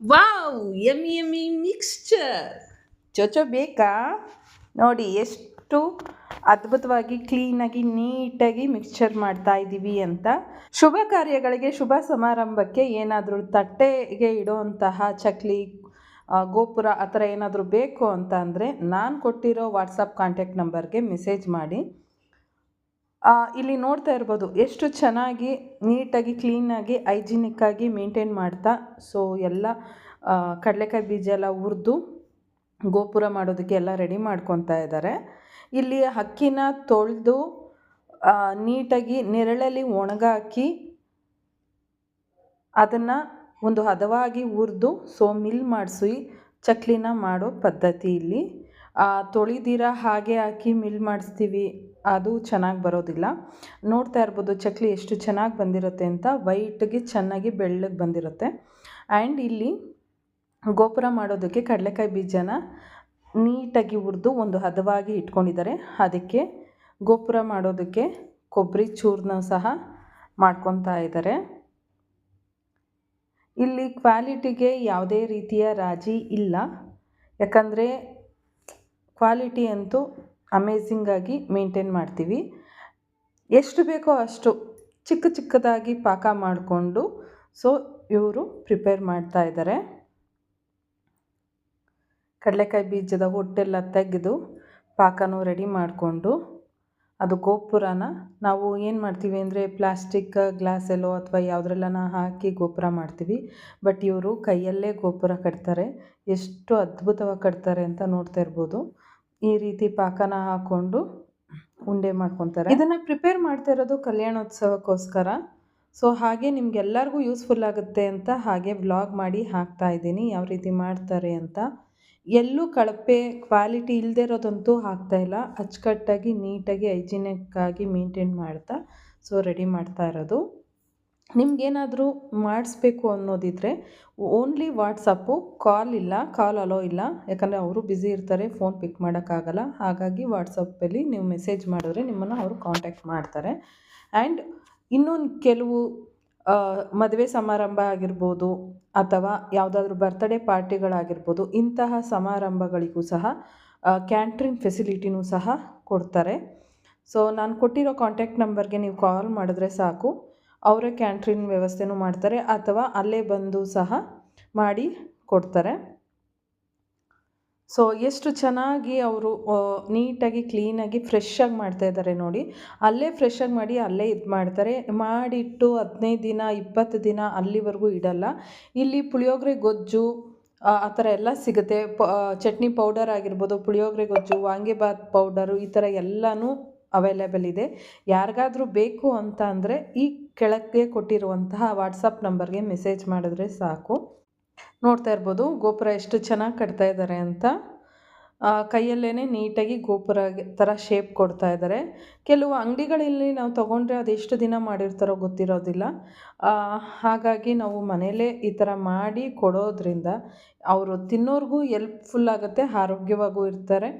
Wow yummy yummy mixture ಚೊಚೊ ಬೇಕಾ? ನೋಡಿ, ಎಷ್ಟು ಅದ್ಭುತವಾಗಿ ಕ್ಲೀನಾಗಿ ನೀಟಾಗಿ ಮಿಕ್ಸ್ಚರ್ ಮಾಡ್ತಾ ಇದ್ದೀವಿ ಅಂತ. ಶುಭ ಕಾರ್ಯಗಳಿಗೆ, ಶುಭ ಸಮಾರಂಭಕ್ಕೆ ಏನಾದರೂ ತಟ್ಟೆಗೆ ಇಡುವಂತಹ ಚಕ್ಲಿ ಗೋಪುರ ಆ ಥರ ಏನಾದರೂ ಬೇಕು ಅಂತ ಅಂದರೆ ನಾನು ಕೊಟ್ಟಿರೋ ವಾಟ್ಸಪ್ ಕಾಂಟ್ಯಾಕ್ಟ್ ನಂಬರ್ಗೆ ಮೆಸೇಜ್ ಮಾಡಿ. ಇಲ್ಲಿ ನೋಡ್ತಾ ಇರ್ಬೋದು ಎಷ್ಟು ಚೆನ್ನಾಗಿ ನೀಟಾಗಿ ಕ್ಲೀನಾಗಿ ಹೈಜಿನಿಕ್ಕಾಗಿ ಮೇಂಟೈನ್ ಮಾಡ್ತಾ ಸೊ ಎಲ್ಲ ಕಡಲೆಕಾಯಿ ಬೀಜ ಎಲ್ಲ ಹುರಿದು ಗೋಪುರ ಮಾಡೋದಕ್ಕೆ ಎಲ್ಲ ರೆಡಿ ಮಾಡ್ಕೊತಾ ಇದ್ದಾರೆ. ಇಲ್ಲಿ ಅಕ್ಕಿನ ತೊಳೆದು ನೀಟಾಗಿ ನೆರಳಲ್ಲಿ ಒಣಗಾಕಿ ಅದನ್ನು ಒಂದು ಹದವಾಗಿ ಹುರಿದು ಸೊ ಮಿಲ್ ಮಾಡಿಸಿ, ಚಕ್ಲಿನ ಮಾಡೋ ಪದ್ಧತಿ ಇಲ್ಲಿ. ತೊಳಿದಿರ ಹಾಗೆ ಹಾಕಿ ಮಿಲ್ ಮಾಡಿಸ್ತೀವಿ. ಅದು ಚೆನ್ನಾಗಿ ಬರೋದಿಲ್ಲ. ನೋಡ್ತಾ ಇರ್ಬೋದು ಚಕ್ಲಿ ಎಷ್ಟು ಚೆನ್ನಾಗಿ ಬಂದಿರುತ್ತೆ ಅಂತ, ವೈಟ್ಗೆ ಚೆನ್ನಾಗಿ ಬೆಳ್ಳಗೆ ಬಂದಿರುತ್ತೆ. ಆ್ಯಂಡ್ ಇಲ್ಲಿ ಗೋಪುರ ಮಾಡೋದಕ್ಕೆ ಕಡಲೆಕಾಯಿ ಬೀಜನ ನೀಟಾಗಿ ಹುರಿದು ಒಂದು ಹದವಾಗಿ ಇಟ್ಕೊಂಡಿದ್ದಾರೆ. ಅದಕ್ಕೆ ಗೋಪುರ ಮಾಡೋದಕ್ಕೆ ಕೊಬ್ಬರಿ ಚೂರನ್ನ ಸಹ ಮಾಡ್ಕೊತಾ ಇದ್ದಾರೆ. ಇಲ್ಲಿ ಕ್ವಾಲಿಟಿಗೆ ಯಾವುದೇ ರೀತಿಯ ರಾಜಿ ಇಲ್ಲ. ಯಾಕಂದರೆ ಕ್ವಾಲಿಟಿ ಅಂತೂ ಅಮೇಝಿಂಗಾಗಿ ಮೇಂಟೈನ್ ಮಾಡ್ತೀವಿ. ಎಷ್ಟು ಬೇಕೋ ಅಷ್ಟು ಚಿಕ್ಕ ಚಿಕ್ಕದಾಗಿ ಪಾಕ ಮಾಡಿಕೊಂಡು ಸೊ ಇವರು ಪ್ರಿಪೇರ್ ಮಾಡ್ತಾ ಇದ್ದಾರೆ ಕಡಲೆಕಾಯಿ ಬೀಜದ ಹೊಟ್ಟೆಲ್ಲ ತೆಗೆದು ಪಾಕನೂ ರೆಡಿ ಮಾಡಿಕೊಂಡು, ಅದು ಗೋಪುರನ ನಾವು ಏನು ಮಾಡ್ತೀವಿ ಅಂದರೆ ಪ್ಲಾಸ್ಟಿಕ್ ಗ್ಲಾಸಲ್ಲೋ ಅಥವಾ ಯಾವುದ್ರಲ್ಲನ ಹಾಕಿ ಗೋಪುರ ಮಾಡ್ತೀವಿ. ಬಟ್ ಇವರು ಕೈಯಲ್ಲೇ ಗೋಪುರ ಕಟ್ತಾರೆ. ಎಷ್ಟು ಅದ್ಭುತವಾಗಿ ಕಟ್ತಾರೆ ಅಂತ ನೋಡ್ತಾ ಇರ್ಬೋದು. ಈ ರೀತಿ ಪಾಕನ ಹಾಕ್ಕೊಂಡು ಉಂಡೆ ಮಾಡ್ಕೊತಾರೆ. ಇದನ್ನು ಪ್ರಿಪೇರ್ ಮಾಡ್ತಾ ಇರೋದು ಕಲ್ಯಾಣೋತ್ಸವಕ್ಕೋಸ್ಕರ. ಸೊ ಹಾಗೆ ನಿಮ್ಗೆಲ್ಲರಿಗೂ ಯೂಸ್ಫುಲ್ ಆಗುತ್ತೆ ಅಂತ ಹಾಗೆ ವ್ಲಾಗ್ ಮಾಡಿ ಹಾಕ್ತಾ ಇದ್ದೀನಿ. ಯಾವ ರೀತಿ ಮಾಡ್ತಾರೆ ಅಂತ. ಎಲ್ಲೂ ಕಳಪೆ ಕ್ವಾಲಿಟಿ ಇಲ್ಲದೆ ಇರೋದಂತೂ ಹಾಕ್ತಾ ಇಲ್ಲ. ಅಚ್ಚುಕಟ್ಟಾಗಿ ನೀಟಾಗಿ ಹೈಜಿನಿಕ್ಕಾಗಿ ಮೇಂಟೈನ್ ಮಾಡ್ತಾ ಸೊ ರೆಡಿ ಮಾಡ್ತಾ ಇರೋದು. ನಿಮ್ಗೇನಾದರೂ ಮಾಡಿಸ್ಬೇಕು ಅನ್ನೋದಿದ್ರೆ ಓನ್ಲಿ ವಾಟ್ಸಪ್ಪು ಕಾಲ್ ಇಲ್ಲ ಕಾಲ್ ಅಲೋ ಇಲ್ಲ. ಯಾಕಂದರೆ ಅವರು ಬ್ಯುಸಿ ಇರ್ತಾರೆ ಫೋನ್ ಪಿಕ್ ಮಾಡೋಕ್ಕಾಗಲ್ಲ. ಹಾಗಾಗಿ ವಾಟ್ಸಪ್ಪಲ್ಲಿ ನೀವು ಮೆಸೇಜ್ ಮಾಡಿದ್ರೆ ನಿಮ್ಮನ್ನು ಅವರು ಕಾಂಟ್ಯಾಕ್ಟ್ ಮಾಡ್ತಾರೆ. ಆ್ಯಂಡ್ ಇನ್ನೊಂದು ಕೆಲವು ಮದುವೆ ಸಮಾರಂಭ ಆಗಿರ್ಬೋದು ಅಥವಾ ಯಾವುದಾದ್ರೂ ಬರ್ತಡೇ ಪಾರ್ಟಿಗಳಾಗಿರ್ಬೋದು, ಇಂತಹ ಸಮಾರಂಭಗಳಿಗೂ ಸಹ ಕ್ಯಾಂಟ್ರಿನ್ ಫೆಸಿಲಿಟಿನೂ ಸಹ ಕೊಡ್ತಾರೆ. ಸೊ ನಾನು ಕೊಟ್ಟಿರೋ ಕಾಂಟ್ಯಾಕ್ಟ್ ನಂಬರ್ಗೆ ನೀವು ಕಾಲ್ ಮಾಡಿದ್ರೆ ಸಾಕು. ಅವರೇ ಕ್ಯಾಂಟ್ರಿನ್ ವ್ಯವಸ್ಥೆನೂ ಮಾಡ್ತಾರೆ ಅಥವಾ ಅಲ್ಲೇ ಬಂದು ಸಹ ಮಾಡಿ ಕೊಡ್ತಾರೆ. ಸೊ ಎಷ್ಟು ಚೆನ್ನಾಗಿ ಅವರು ನೀಟಾಗಿ ಕ್ಲೀನಾಗಿ ಫ್ರೆಶ್ಶಾಗಿ ಮಾಡ್ತಾ ಇದ್ದಾರೆ ನೋಡಿ. ಅಲ್ಲೇ ಫ್ರೆಶ್ಶಾಗಿ ಮಾಡಿ ಅಲ್ಲೇ ಇದು ಮಾಡ್ತಾರೆ. ಮಾಡಿಟ್ಟು ಹದಿನೈದು ದಿನ, ಇಪ್ಪತ್ತು ದಿನ ಅಲ್ಲಿವರೆಗೂ ಇಡಲ್ಲ. ಇಲ್ಲಿ ಪುಳಿಯೋಗರೆ, ಗೊಜ್ಜು, ಆ ಥರ ಎಲ್ಲ ಸಿಗುತ್ತೆ. ಚಟ್ನಿ ಪೌಡರ್ ಆಗಿರ್ಬೋದು, ಪುಳಿಯೋಗರೆ, ಗೊಜ್ಜು ವಾಂಗಿಬಾತ್ ಪೌಡರು ಈ ಥರ ಎಲ್ಲನೂ ಅವೈಲೇಬಲ್ ಇದೆ. ಯಾರಿಗಾದರೂ ಬೇಕು ಅಂತ ಅಂದರೆ ಈ ಕೆಳಗೆ ಕೊಟ್ಟಿರುವಂತಹ ವಾಟ್ಸಪ್ ನಂಬರ್ಗೆ ಮೆಸೇಜ್ ಮಾಡಿದ್ರೆ ಸಾಕು. ನೋಡ್ತಾ ಇರ್ಬೋದು ಗೋಪುರ ಎಷ್ಟು ಚೆನ್ನಾಗಿ ಕಟ್ತಾ ಇದ್ದಾರೆ ಅಂತ. ಕೈಯಲ್ಲೇ ನೀಟಾಗಿ ಗೋಪುರ ಥರ ಶೇಪ್ ಕೊಡ್ತಾ ಇದ್ದಾರೆ. ಕೆಲವು ಅಂಗಡಿಗಳಲ್ಲಿ ನಾವು ತೊಗೊಂಡ್ರೆ ಅದೆಷ್ಟು ದಿನ ಮಾಡಿರ್ತಾರೋ ಗೊತ್ತಿರೋದಿಲ್ಲ. ಹಾಗಾಗಿ ನಾವು ಮನೆಯಲ್ಲೇ ಈ ಥರ ಮಾಡಿ ಕೊಡೋದ್ರಿಂದ ಅವರು ತಿನ್ನೋರಿಗೂ ಎಲ್ಪ್ಫುಲ್ ಆಗುತ್ತೆ, ಆರೋಗ್ಯವಾಗೂ ಇರ್ತಾರೆ.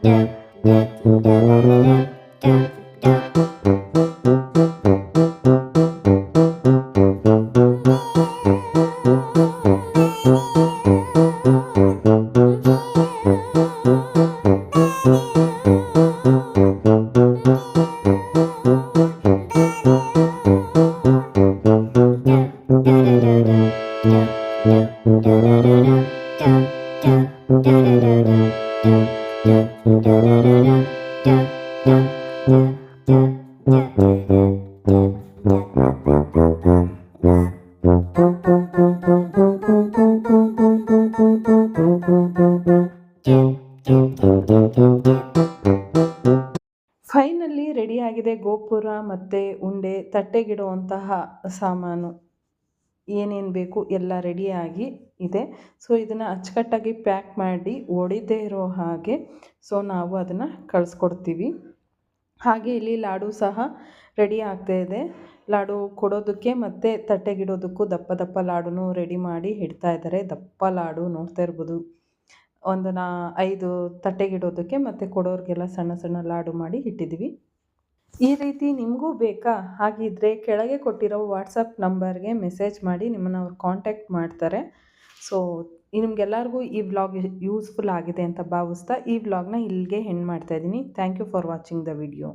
Thank you. ಫೈನಲ್ಲಿ ರೆಡಿಯಾಗಿದೆ ಗೋಪುರ ಮತ್ತು ಉಂಡೆ ತಟ್ಟೆಗಿಡುವಂತಹ ಸಾಮಾನು. ಏನೇನು ಬೇಕು ಎಲ್ಲ ರೆಡಿಯಾಗಿ ಇದೆ. ಸೊ ಇದನ್ನು ಅಚ್ಚುಕಟ್ಟಾಗಿ ಪ್ಯಾಕ್ ಮಾಡಿ ಒಡಿದೇ ಇರೋ ಹಾಗೆ ಸೊ ನಾವು ಅದನ್ನು ಕಳಿಸ್ಕೊಡ್ತೀವಿ. ಹಾಗೆ ಇಲ್ಲಿ ಲಾಡು ಸಹ ರೆಡಿ ಆಗ್ತಾ ಇದೆ. ಲಾಡು ಕೊಡೋದಕ್ಕೆ ಮತ್ತು ತಟ್ಟೆಗಿಡೋದಕ್ಕೂ ದಪ್ಪ ದಪ್ಪ ಲಾಡುನೂ ರೆಡಿ ಮಾಡಿ ಇಡ್ತಾ ಇದ್ದಾರೆ ದಪ್ಪ ಲಾಡು ನೋಡ್ತಾ ಇರ್ಬೋದು. ಒಂದು ನಾ ಐದು ತಟ್ಟೆಗಿಡೋದಕ್ಕೆ ಮತ್ತು ಕೊಡೋರಿಗೆಲ್ಲ ಸಣ್ಣ ಸಣ್ಣ ಲಾಡು ಮಾಡಿ ಇಟ್ಟಿದ್ದೀವಿ ಈ ರೀತಿ ನಿಮಗೂ ಬೇಕಾ? ಹಾಗಿದ್ದರೆ ಕೆಳಗೆ ಕೊಟ್ಟಿರೋ ವಾಟ್ಸಪ್ ನಂಬರ್ಗೆ ಮೆಸೇಜ್ ಮಾಡಿ ನಿಮ್ಮನ್ನು ಅವ್ರು ಕಾಂಟ್ಯಾಕ್ಟ್ ಮಾಡ್ತಾರೆ. ಸೊ ನಿಮಗೆಲ್ಲರಿಗೂ ಈ ವ್ಲಾಗ್ ಯೂಸ್ಫುಲ್ ಆಗಿದೆ ಅಂತ ಭಾವಿಸ್ತಾ ಈ ವ್ಲಾಗ್ನ ಇಲ್ಲಿಗೆ ಹೆಣ್ಣು ಮಾಡ್ತಾಯಿದ್ದೀನಿ thank you for watching the video